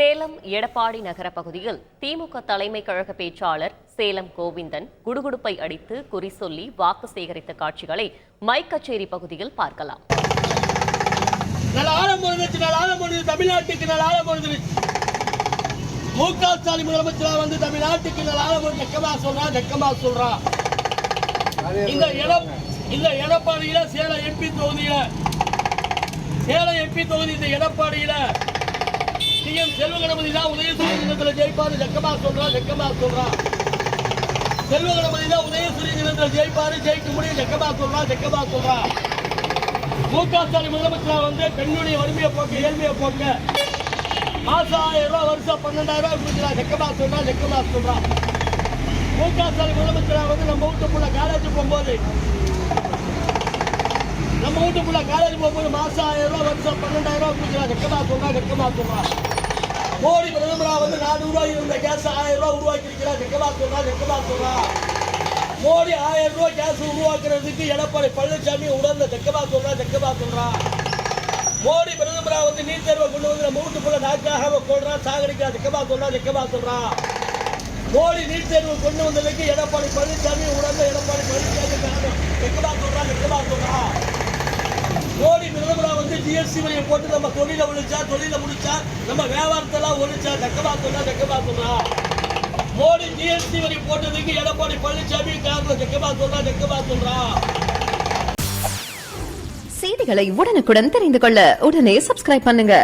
சேலம் எடப்பாடி நகர பகுதியில் திமுக தலைமை கழக பேச்சாளர் சேலம் கோவிந்தன் குடுகுடுப்பை அடித்து குறி சொல்லி வாக்கு சேகரித்த காட்சிகளை மைக்கச்சேரி பகுதியில் பார்க்கலாம். நல்லாளம் பொழுதுச்சு நல்லாளம் பொழுது தமிழ்நாட்டுக்கு நல்லாளம் பொழுதுச்சு மு க ஸ்டாலின் முதலமைச்சரா வந்து தமிழ்நாட்டுக்கு நல்லாளம் பொழுது ஜக்கமா சொல்றான் ஜக்கமா சொல்றான் இந்த இடம் இந்த எடப்பாடியில சேலம் எம்பி தொகுதியில சேலம் எம்பி தொகுதி இந்த எடப்பாடியில சிஎம் செல்வ கணபதி தான் உதயசூரிய தினத்தில் ஜெயிப்பாரு. ஜக்கமா சொல்றான் ஜக்கமா சொல்றான் செல்வ கணபதி தான் உதயசூரிய தினத்தில் ஜெயிப்பாரு. ஜெயிக்க முடியும் ஜக்கமா சொல்றான் ஜக்கமா சொல்றான் மு க ஸ்டாலின் முதலமைச்சரா வந்து பெண்ணுடைய வறுமையை போக்க ஏழ்மையை போக்க. மாசம் ஆயிரம் ரூபா வருஷம் பன்னெண்டாயிரம் ரூபாய் கொடுக்குறா. செக்கமா சொல்றா செக்கமா சொல்றா. மு க ஸ்டாலின் முதலமைச்சரா வந்து நம்ம வீட்டுக்குள்ள காலேஜ் போகும்போது நம்ம வீட்டுக்குள்ள காலேஜ் போகும்போது மாசம் ஆயிரம் ரூபாய் வருஷம் பன்னெண்டாயிரம் ரூபா கொடுக்குறா. செக்கமா சொல்றா செக்கமா சொல்றா மோடி பிரதமரா வந்து நானூறு ரூபாய் இருந்த கேஸ் ஆயிரம் ரூபாய் உருவாக்கி இருக்கிறா செக்கமா சொல்றா செக்கமா சொல்றா மோடி ஆயிரம் ரூபாய் கேஸ் உருவாக்குறதுக்கு எடப்பாடி பழனிசாமி உடல்ல தெக்கமா சொல்றா தெக்கமா சொல்றா மோடி பிரதமரா வந்து நீட் தேர்வை கொண்டு வந்து நம்ம வீட்டுக்குள்ள நாக்காக கொள்றா சாகடிக்கிறா. தெக்கமா சொல்றா தெக்கமா சொல்றா மோடி நீட் தேர்வு கொண்டு வந்ததுக்கு எடப்பாடி பழனிசாமி உடல்ல எடப்பாடி பழனிசாமி காரணம் தெக்கமா சொல்றா தெக்கமா சொல்றா மோடி பிரதமரா வந்து ஜிஎஸ்டி வரியை போட்டு நம்ம தொழில ஒழிச்சா தொழில முடிச்சா நம்ம வியாபாரத்தெல்லாம் ஒழிச்சா தக்கமாக்கணும் சொல்றா மோடி ஜிஎஸ்டி வரி போட்டதுக்கு எடப்பாடி பழனிசாமி காரணம் தக்கமாக்கணும் தக்கமாக்கணும்ரா செய்திகளை உடனுக்குடன் தெரிந்து கொள்ள உடனே சப்ஸ்கிரைப் பண்ணுங்க.